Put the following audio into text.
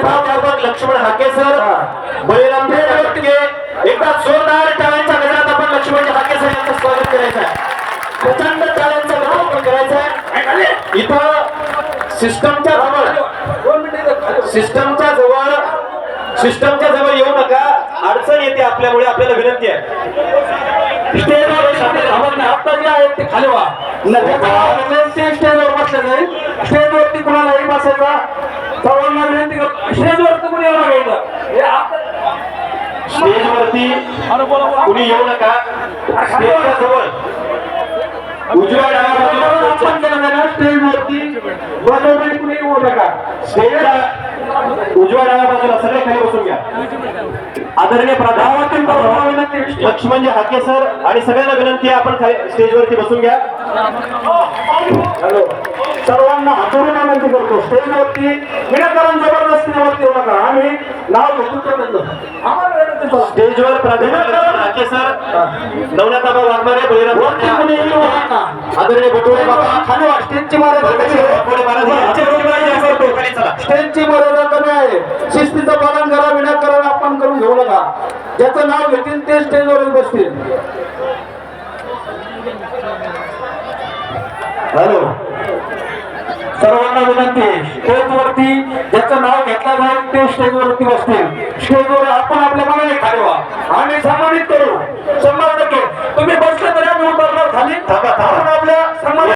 प्राध्यापक लक्ष्मण हाके सर बळीराम एकदा जोरदार टाळ्यांच्या गजरात आपण लक्ष्मण हाके सर यांचं स्वागत करायचं आहे. प्रचंड टाळ्यांचा गजर आपण करायचा आहे. इथं सिस्टमच्या जवळ सिस्टमच्या जवळ सिस्टमच्या जवळ येऊ नका. अडचण येते आपल्यामुळे आपल्याला विनंती आहे. स्टेजवर आता जे आहेत ते खाली व्हा. स्टेजवर बसले नाही. स्टेजवरती कुणालाही बसायचा? सर्वांना विनंती करतो. स्टेजवरती कुणी स्टेजवरती. कुणी येऊ नका. स्टेजच्या जवळ उजव्या डाव्या स्टेजवरती? कुणी येऊ नका. स्टेजच्या उजव्या डाव्या बाजूला सगळे खाली बसून घ्या. आदरणीय गावातील प्रधान सर्वांना विनंती लक्ष्मणजी हाके सर आणि सगळ्यांना विनंती आहे आपण स्टेजवरती बसून घ्या. सर्वांना हातून विनंती करतो. स्टेजवरती विनाकारण जबरदस्तीवरती येऊ नका आम्ही नाव. आम्हाला. स्टेजवर हाके सर नवनाथाबा वाघमारे येऊ नका. आदरणीय बटुळे बाबा. खाली स्टेजची मर्यादा स्टेजची मर्यादा कमी आहे शिस्तीचं पालन करा विनाकारण आपण करून घेऊ नका. ज्याचं नाव घेतील ते स्टेजवर बसतील. हॅलो. सर्वांना विनंती स्टेजवरती याचं नाव घेतलं जाईल ते स्टेजवरती बसतील. स्टेजवर आपण आपल्या मनाने खाली आणि सन्मानित